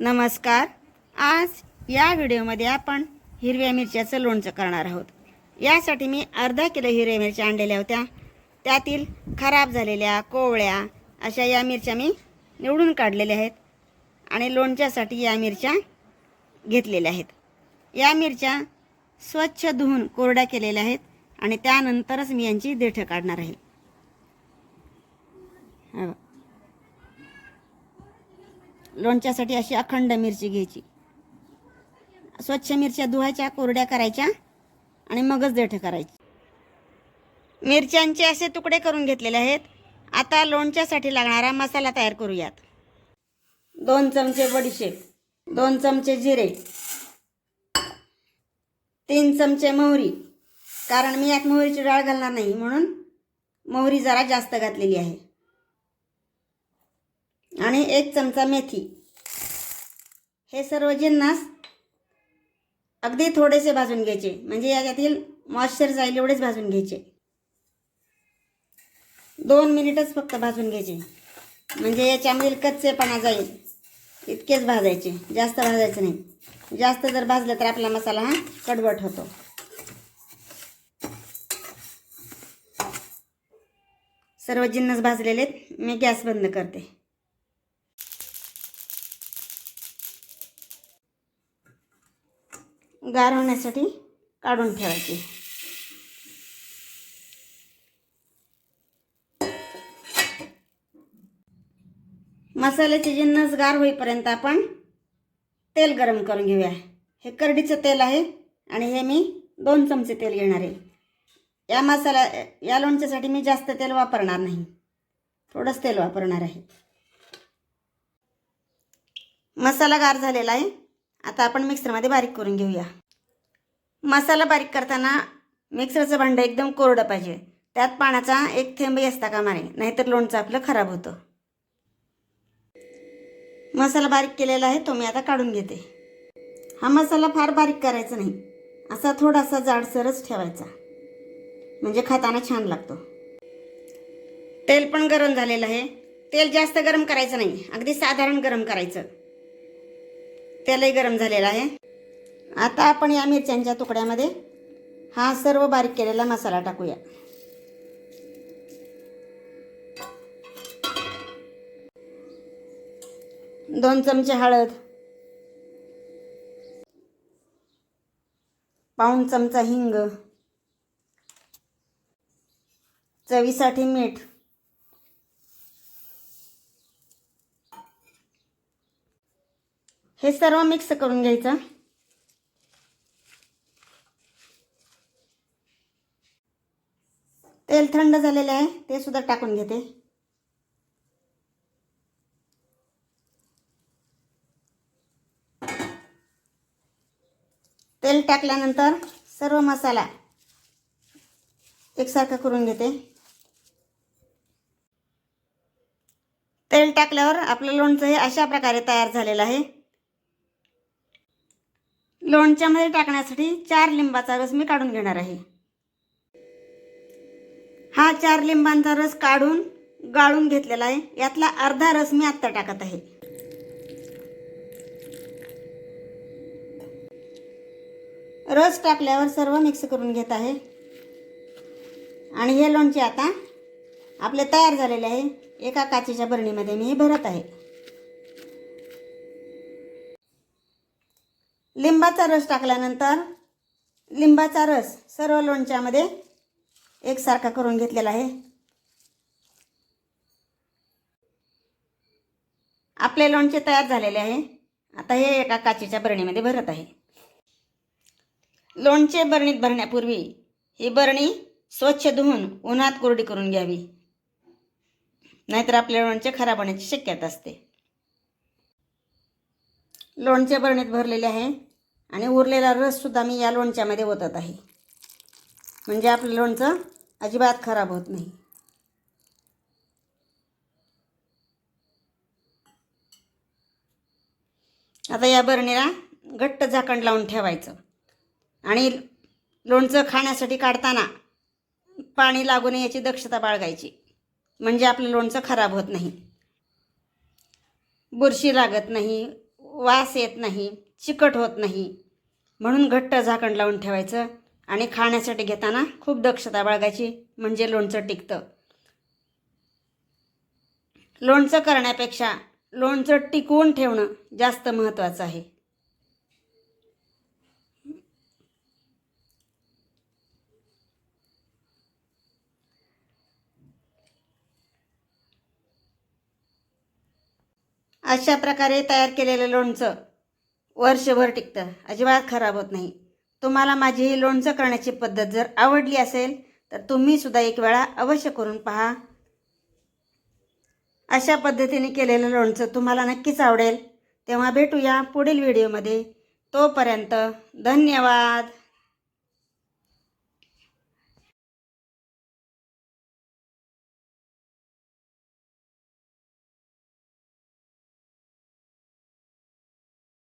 नमस्कार. आज या व्हिडिओमध्ये आपण हिरव्या मिरच्याचं लोणचं करणार आहोत. यासाठी मी अर्धा किलो हिरव्या मिरच्या आणलेल्या होत्या. त्यातील खराब झालेल्या कोवळ्या अशा या मिरच्या मी निवडून काढलेल्या आहेत आणि लोणच्यासाठी या मिरच्या घेतलेल्या आहेत. या मिरच्या स्वच्छ धुवून कोरड्या केलेल्या आहेत आणि त्यानंतरच मी यांची देठं काढणार आहे. हा. लोणच्यासाठी अशी अखंड मिरची घ्यायची. स्वच्छ मिरच्या धुवायच्या कोरड्या करायच्या आणि मगच देठं करायची. मिरच्यांचे असे तुकडे करून घेतलेले आहेत. आता लोणच्यासाठी लागणारा मसाला तयार करूयात. दोन चमचे बडीशेप दोन चमचे जिरे तीन चमचे मोहरी कारण मी यात मोहरीची डाळ घालणार नाही म्हणून मोहरी जरा जास्त घातलेली आहे. आणि एक चमचा मेथी. हे सर्व जिन्नास अगदी थोडेसे भाजून घ्यायचे. म्हणजे याच्यातील मॉइश्चर जाईल एवढेच भाजून घ्यायचे. दोन मिनिटच फक्त भाजून घ्यायचे. म्हणजे याच्यामधील कच्चेपणा जाईल. इतकेच भाजायचे. जास्त भाजायचे नाही. जास्त जर भाजलं तर आपला मसाला हा कडवट होतो. सर्व जिन्नस भाजलेले आहेत मी गॅस बंद करते. गार होण्यासाठी काढून ठेवायची. मसाल्याचे जिन्नस गार होईपर्यंत आपण तेल गरम करून घेऊया. हे करडीचं तेल आहे आणि हे मी दोन चमचे तेल घेणार आहे. या मसाला या लोणच्यासाठी मी जास्त तेल वापरणार नाही. थोडंच तेल वापरणार आहे. मसाला गार झालेला आहे. आता आपण मिक्सरमध्ये बारीक करून घेऊया. मसाला बारीक करताना मिक्सरचं भांडं एकदम कोरडं पाहिजे. त्यात पाण्याचा एक थेंबही असता कामा नये नाहीतर लोणचं आपलं खराब होतं. मसाला बारीक केलेला आहे तो मी आता काढून घेते. हा मसाला फार बारीक करायचा नाही. असा थोडासा जाडसरच ठेवायचा. म्हणजे खाताना छान लागतो. तेल पण गरम झालेलं आहे. तेल जास्त गरम करायचं नाही. अगदी साधारण गरम करायचं. तेलही गरम झालेलं आहे. आता आपण या मिरच्यांच्या तुकड्यामध्ये हा सर्व बारीक केलेला मसाला टाकूया. दोन चमचे हळद पाऊण चमचा हिंग चवीसाठी मीठ हे सर्व मिक्स करून घ्यायचं. तेल थंड झालेले आहे ते सुद्धा टाकून घेते. तेल टाकल्यानंतर सर्व मसाला एकसारखा करून घेते. तेल टाकल्यावर आपलं लोणचं हे अशा प्रकारे तयार झालेलं आहे. लोणच्यामध्ये टाकण्यासाठी चार लिंबाचा रस मी काढून घेणार आहे. हा चार लिंबांचा रस काढून गाळून घेतलेला आहे. यातला अर्धा रस मी आत्ता टाकत आहे. रस टाकल्यावर सर्व मिक्स करून घेत आहे. आणि हे लोणचे आता आपले तयार झालेले आहे. एका काचेच्या बरणीमध्ये मी हे भरत आहे. लिंबाचा रस टाकल्यानंतर लिंबाचा रस सर्व लोणच्यामध्ये एकसारखा करून घेतलेला आहे. आपले लोणचे तयार झालेले आहे. आता हे एका काचेच्या बरणीमध्ये भरत आहे. लोणचे बरणीत भरण्यापूर्वी ही बरणी स्वच्छ धुवून उन्हात कोरडी करून घ्यावी. नाहीतर आपले लोणचे खराब होण्याची शक्यता असते. लोणचे बरणीत भरलेले आहे. आणि उरलेला रससुद्धा मी या लोणच्यामध्ये ओतत आहे. म्हणजे आपलं लोणचं अजिबात खराब होत नाही. आता या बरणीला घट्ट झाकण लावून ठेवायचं. आणि लोणचं खाण्यासाठी काढताना पाणी लागू नये याची दक्षता बाळगायची. म्हणजे आपलं लोणचं खराब होत नाही. बुरशी लागत नाही वास येत नाही. चिकट होत नाही. म्हणून घट्ट झाकण लावून ठेवायचं आणि खाण्यासाठी घेताना खूप दक्षता बाळगायची म्हणजे लोणचं टिकतं. लोणचं करण्यापेक्षा लोणचं टिकवून ठेवणं जास्त महत्त्वाचं आहे. अशा प्रकारे तयार केलेलं लोणचं वर्षभर टिकतं. अजिबात खराब होत नाही. तुम्हाला माझी ही लोणचं करण्याची पद्धत जर आवडली असेल तर तुम्ही सुद्धा एक वेळा अवश्य करून पहा. अशा पद्धतीने केलेलं लोणचं तुम्हाला नक्कीच आवडेल. तेव्हा भेटूया पुढील व्हिडिओमध्ये. तोपर्यंत धन्यवाद.